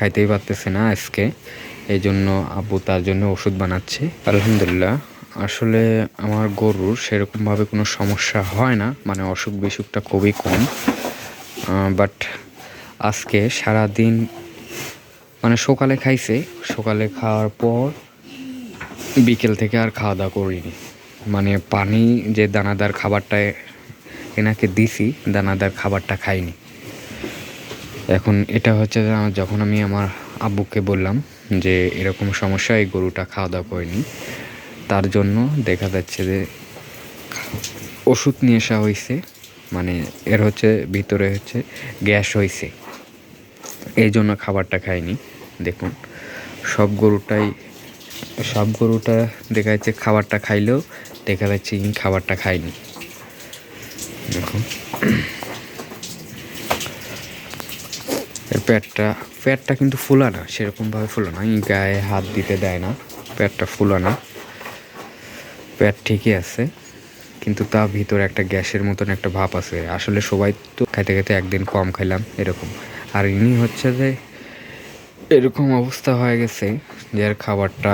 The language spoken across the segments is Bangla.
খাইতেই পারতেছে না আজকে। এই জন্য আব্বু তার জন্য ওষুধ বানাচ্ছে। আলহামদুলিল্লাহ। আসলে আমার গরুর সেরকমভাবে কোনো সমস্যা হয় না। মানে অসুখ বিসুখটা খুবই কম। বাট আজকে সারা দিন মানে সকালে খাইছে। সকালে খাওয়ার পর বিকেল থেকে আর খাওয়া দাওয়া করিনি। মানে পানি যে দানাদার খাবারটা এনাকে দিছি, দানাদার খাবারটা খাইনি। এখন এটা হচ্ছে যে যখন আমি আমার আব্বুকে বললাম যে এরকম সমস্যা, এই গরুটা খাওয়া দাওয়া করেনি, তার জন্য দেখা যাচ্ছে যে ওষুধ নিয়ে আসা হয়েছে মানে এর হচ্ছে ভিতরে হচ্ছে গ্যাস হয়েছে। এই জন্য খাবারটা খাইনি, দেখুন। সব গরুটাই সব গরুটা দেখা যাচ্ছে খাবারটা খাইলেও দেখা যাচ্ছে খাবারটা খায়নি। দেখুন। পেটটা পেটটা কিন্তু ফুলা না সেরকমভাবে ফুলা না। গায়ে হাত দিতে দেয় না, পেটটা ফুলা না পেট ঠিকই আছে, কিন্তু তা ভিতরে একটা গ্যাসের মতন একটা ভাব আছে। আসলে সবাই তো খাইতে খাইতে একদিন কম খাইলাম, এরকম। আর ইনি হচ্ছে যে এরকম অবস্থা হয়ে গেছে যে আর খাবারটা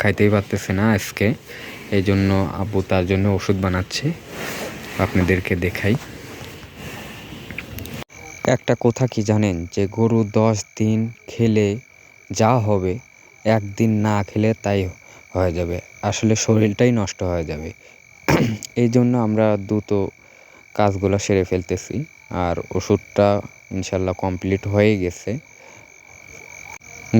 খাইতেই পারতেছে না আজকে। এই জন্য আব্বু তার জন্য ওষুধ বানাচ্ছে। আপনাদেরকে দেখাই। একটা কথা কি জানেন? যে গরু দশ দিন খেলে যা হবে, একদিন না খেলে তাই হয়ে যাবে। আসলে শরীরটাই নষ্ট হয়ে যাবে। এই জন্য আমরা দ্রুত কাজগুলো সেরে ফেলতেছি। আর ওষুধটা ইনশাল্লাহ কমপ্লিট হয়ে গেছে।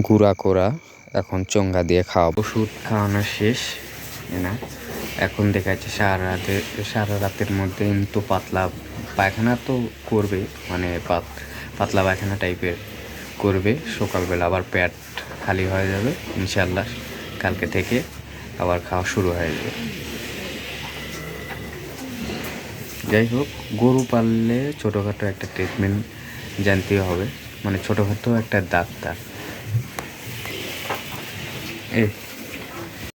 গুঁড়া করা, এখন চোঙ্গা দিয়ে খাওয়া ওষুধ খাওয়ানো শেষ। না এখন দেখা যাচ্ছে সারা রাতে, সারা রাতের মধ্যে কিন্তু পাতলা পায়খানা তো করবে মানে পাত, পাতলা পায়খানা টাইপের করবে। সকালবেলা আবার পেট খালি হয়ে যাবে ইনশাল্লাহ কালকে থেকে আবার খাওয়া শুরু হয়ে যাবে। যাই হোক, গরু পাললে ছোটোখাটো একটা ট্রিটমেন্ট জানতে হবে। মানে ছোটোখাটো একটা ডাক্তার। এই।